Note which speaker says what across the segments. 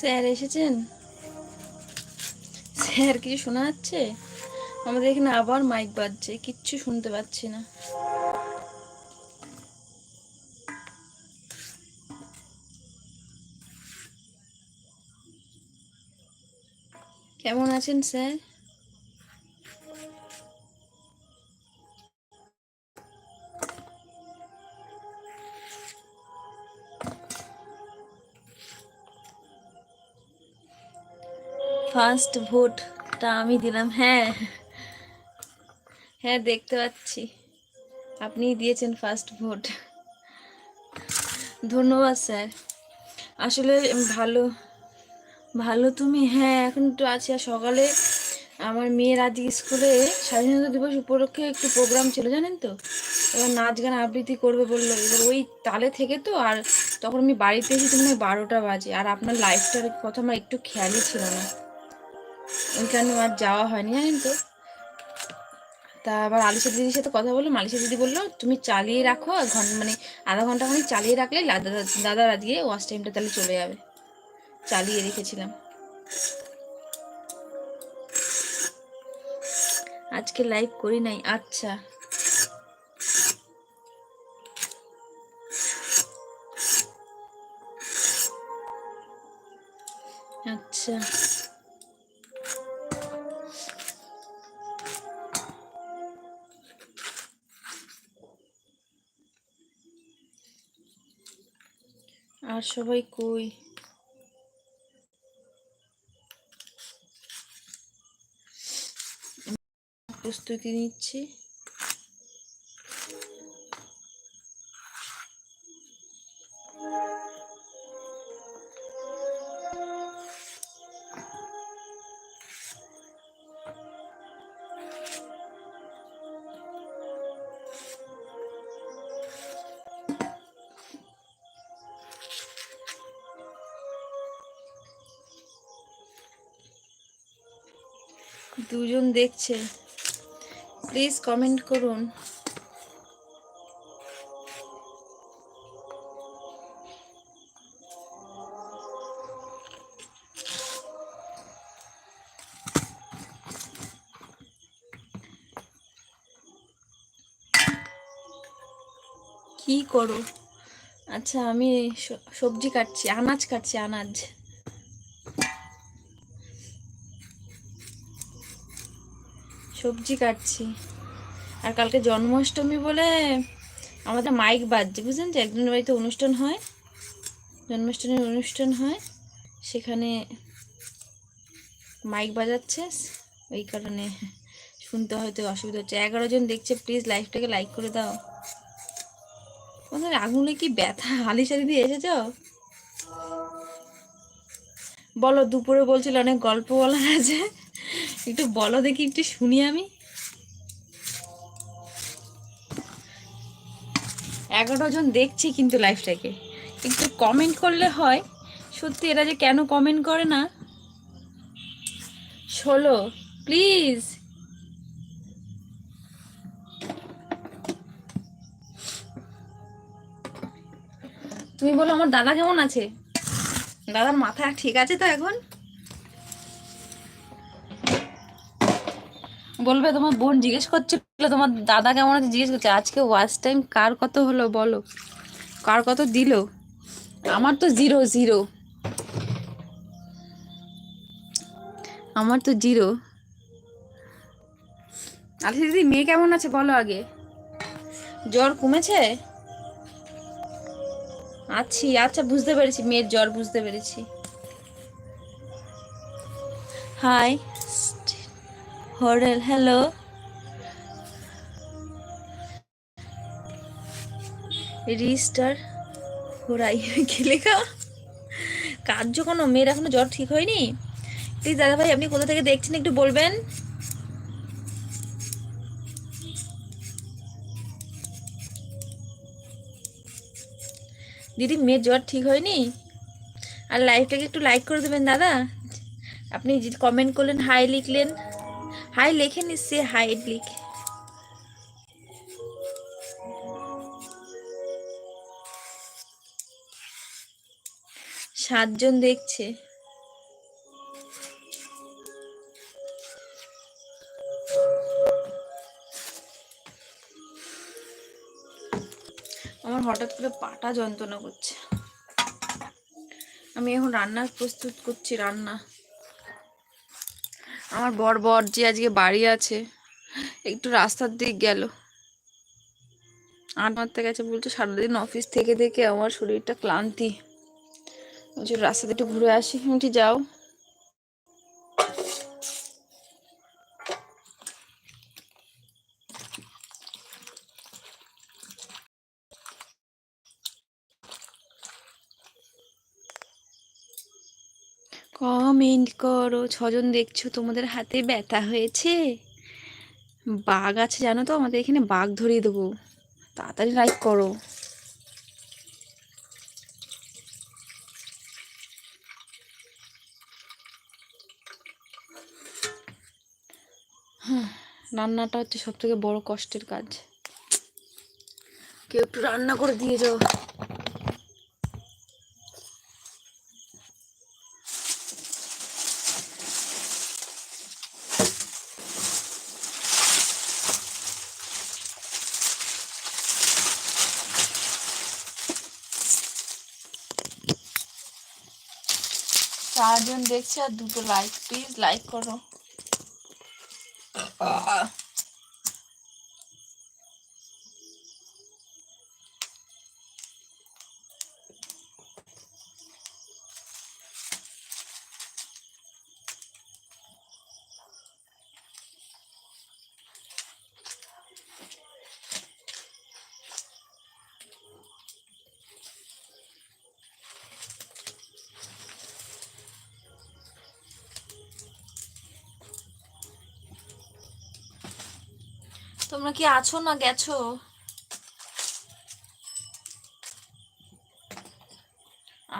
Speaker 1: Sir এসেছেন? Sir, কিছু শোনা যাচ্ছে? আমাদের এখানে আবার মাইক বাজছে, কিচ্ছু শুনতে পাচ্ছি না। কেমন আছেন, স্যার? ফার্স্ট ভোটটা আমি দিলাম হ্যাঁ। হ্যাঁ দেখতে পাচ্ছি। আপনি দিয়েছেন ফার্স্ট ভোট ধন্যবাদ, স্যার। আসলে ভালো ভালো তুমি হ্যাঁ এখন একটু আছি। আর সকালে আমার মেয়ের আজকে স্কুলে স্বাধীনতা দিবস উপলক্ষে একটু প্রোগ্রাম ছিল, জানেন তো? এবার নাচ গান আবৃত্তি করবে বলল। এবার ওই তালে থেকে তো, আর তখন আমি বাড়িতে এসে হয় বারোটা বাজে। আর আপনার লাইফটার কথা আমার একটু খেয়ালই ছিল না। ওই কারণে আর যাওয়া হয়নি জানেন তো? তা আবার আলিশা দিদির সাথে কথা বললাম। আলিশা দিদি বলল, তুমি চালিয়ে রাখো আর ঘন মানে আধা ঘণ্টা খানিক চালিয়ে রাখলে দাদা, দাদার আজকে ওয়াশ টাইমটা তাহলে চলে যাবে। চালিয়ে রেখেছিলাম। আজকে লাইভ করি নাই আচ্ছা। আচ্ছা। আর সবাই কই? প্রস্তুতি নিচ্ছি। দুজন দেখছে। প্লিজ কমেন্ট করুন। কি করো? আচ্ছা আমি সবজি কাটছি আনাজ কাটছি আনাজ। সবজি কাটছি। আর কালকে জন্মাষ্টমী বলে আমাদের মাইক বাজছে, বুঝলেন যে? একজনের বাড়িতে অনুষ্ঠান হয়, জন্মাষ্টমীর অনুষ্ঠান হয়, সেখানে মাইক বাজাচ্ছে। ওই কারণে শুনতে হয়তো অসুবিধা হচ্ছে। এগারো জন দেখছে প্লিজ লাইভটাকে লাইক করে দাও। ওদের আঙুলে কি ব্যথা? হালিশালি দিয়ে এসেছ? বলো, দুপুরে বলছিল অনেক গল্প বলার আছে। একটু বলো দেখি, একটু শুনি আমি। এগারো জন দেখছি কিন্তু লাইফটাকে একটু কমেন্ট করলে হয়। সত্যি এরা যে কেন কমেন্ট করে না? ষোলো প্লিজ তুমি বলো, আমার দাদা কেমন আছে? দাদার মাথা ঠিক আছে তো এখন? বলবে, তোমার বোন জিজ্ঞেস করছিল, তোমার দাদা কেমন আছে? জিজ্ঞেস করছে, আজকে ওয়াচ টাইম কার কত হলো বলো? কার কত দিল? আমার তো জিরো জিরো আমার তো জিরো আচ্ছা দিদি, মেয়ে কেমন আছে বলো আগে। জ্বর কমেছে? আছি আচ্ছা বুঝতে পেরেছি, মেয়ের জ্বর বুঝতে পেরেছি। High হরেল, hello. রিস্টার হোরাই কি লেখা কার্য কোনো মেয়ের এখনও জ্বর ঠিক হয়নি? প্লিজ দাদা ভাই আপনি কোথা থেকে দেখছেন একটু বলবেন? দিদি, মেয়ের জ্বর ঠিক হয়নি? আর লাইভটাকে একটু লাইক করে দেবেন দাদা। আপনি কমেন্ট করলেন হাই লিখলেন। হাই লেখে নিচ্ছি, হাই লিখে। সাতজন দেখছে। আমার হঠাৎ করে পাটা যন্ত্রণা করছে। আমি এখন রান্নার প্রস্তুত করছি, রান্না। আমার বর বর যে আজকে বাড়ি আছে, একটু রাস্তার দিক গেল। আট মারতে গেছে বলছে, সারাদিন অফিস থেকে থেকে আমার শরীরটা ক্লান্তি। বলছি, রাস্তাতে একটু ঘুরে আসি। আমি যাও। কমেন্ট করো, ছজন দেখছ, তোমাদের হাতে ব্যথা হয়েছে? বাঘ আছে, জানো তো? আমাদের এখানে বাঘ ধরিয়ে দেবো। তাড়াতাড়ি লাইক করো। রান্নাটা হচ্ছে সব থেকে বড় কষ্টের কাজ। কেউ একটু রান্না করে দিয়ে যাও। চারজন দেখছে আর দুটো লাইক প্লিজ লাইক করো। তোমরা কি আছো না গেছো?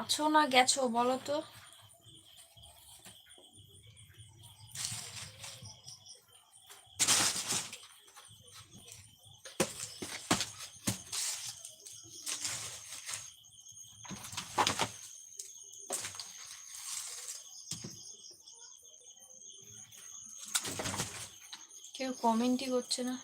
Speaker 1: আছো না গেছো বলো তো। কেউ কমেন্টই করছে না।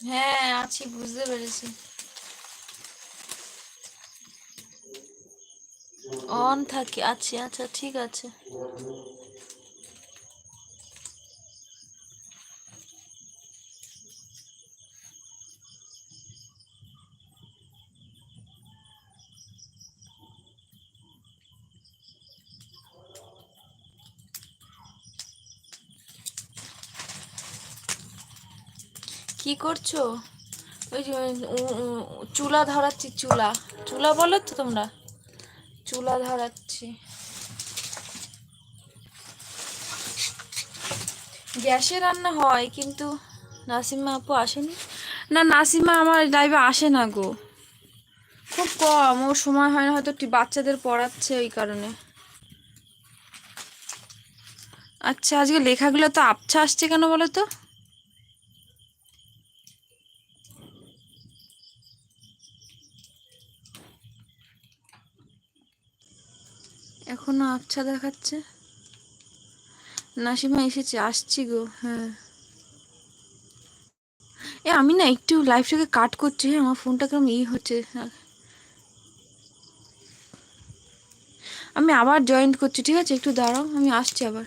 Speaker 1: হ্যাঁ আছি বুঝতে পেরেছি। অন থাকি আছি আচ্ছা ঠিক আছে। কি করছ? ওই যে চুলা ধরাচ্ছি, চুলা। চুলা বলো তো তোমরা। চুলা ধরাচ্ছি। গ্যাসে রান্না হয়, কিন্তু নাসিমা আপু আসেনি। না, নাসিমা আমার লাইভে আসে না গো। খুব কম, ওর সময় হয় না, হয়তো বাচ্চাদের পড়াচ্ছে ওই কারণে। আচ্ছা আজকে লেখাগুলো তো আবছা আসছে কেন বলো তো? এখনও আবছা দেখাচ্ছে। নাসিমা এসেছে, আসছি গো হ্যাঁ। এ, আমি না একটু লাইফটাকে কাট করছি হ্যাঁ আমার ফোনটা কেমন ই হচ্ছে আমি আবার জয়েন করছি, ঠিক আছে? একটু দাঁড়াও, আমি আসছি আবার।